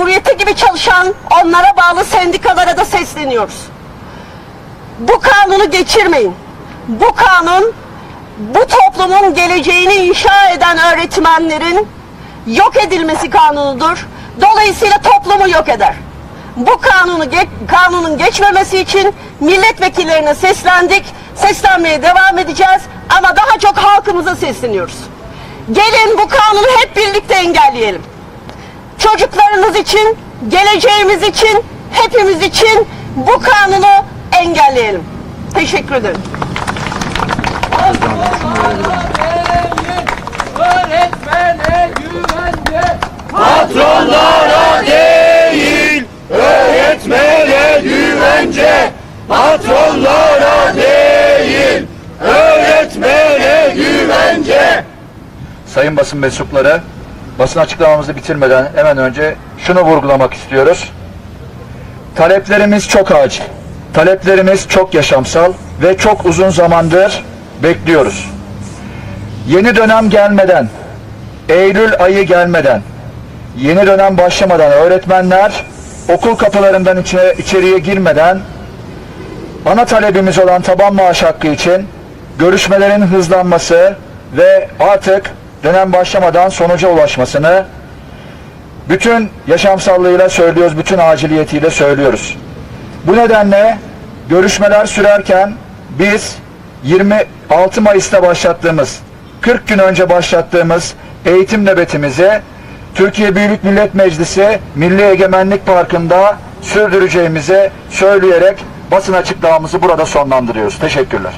memuriyeti gibi çalışan onlara bağlı sendikalara da sesleniyoruz. Bu kanunu geçirmeyin. Bu kanun bu toplumun geleceğini inşa eden öğretmenlerin yok edilmesi kanunudur. Dolayısıyla toplumu yok eder. Bu kanunu ge- kanunun geçmemesi için milletvekillerine seslendik. Seslenmeye devam edeceğiz ama daha çok halkımıza sesleniyoruz. Gelin bu kanunu hep birlikte engelleyelim. Çocuklarınız için, geleceğimiz için, hepimiz için bu kanunu engelleyelim. Teşekkür ederim. Öğretmene güvence Patronlara değil, öğretmene güvence. Patronlara değil, öğretmene güvence. Sayın basın mensupları, basın açıklamamızı bitirmeden hemen önce şunu vurgulamak istiyoruz. Taleplerimiz çok acil. Taleplerimiz çok yaşamsal ve çok uzun zamandır bekliyoruz. Yeni dönem gelmeden, Eylül ayı gelmeden, yeni dönem başlamadan öğretmenler okul kapılarından içine, içeriye girmeden ana talebimiz olan taban maaş hakkı için görüşmelerin hızlanması ve artık dönem başlamadan sonuca ulaşmasını bütün yaşamsallığıyla söylüyoruz, bütün aciliyetiyle söylüyoruz. Bu nedenle görüşmeler sürerken biz 26 Mayıs'ta başlattığımız 40 gün önce başlattığımız eğitim nöbetimizi Türkiye Büyük Millet Meclisi Milli Egemenlik Parkı'nda sürdüreceğimizi söyleyerek basın açıklamamızı burada sonlandırıyoruz. Teşekkürler.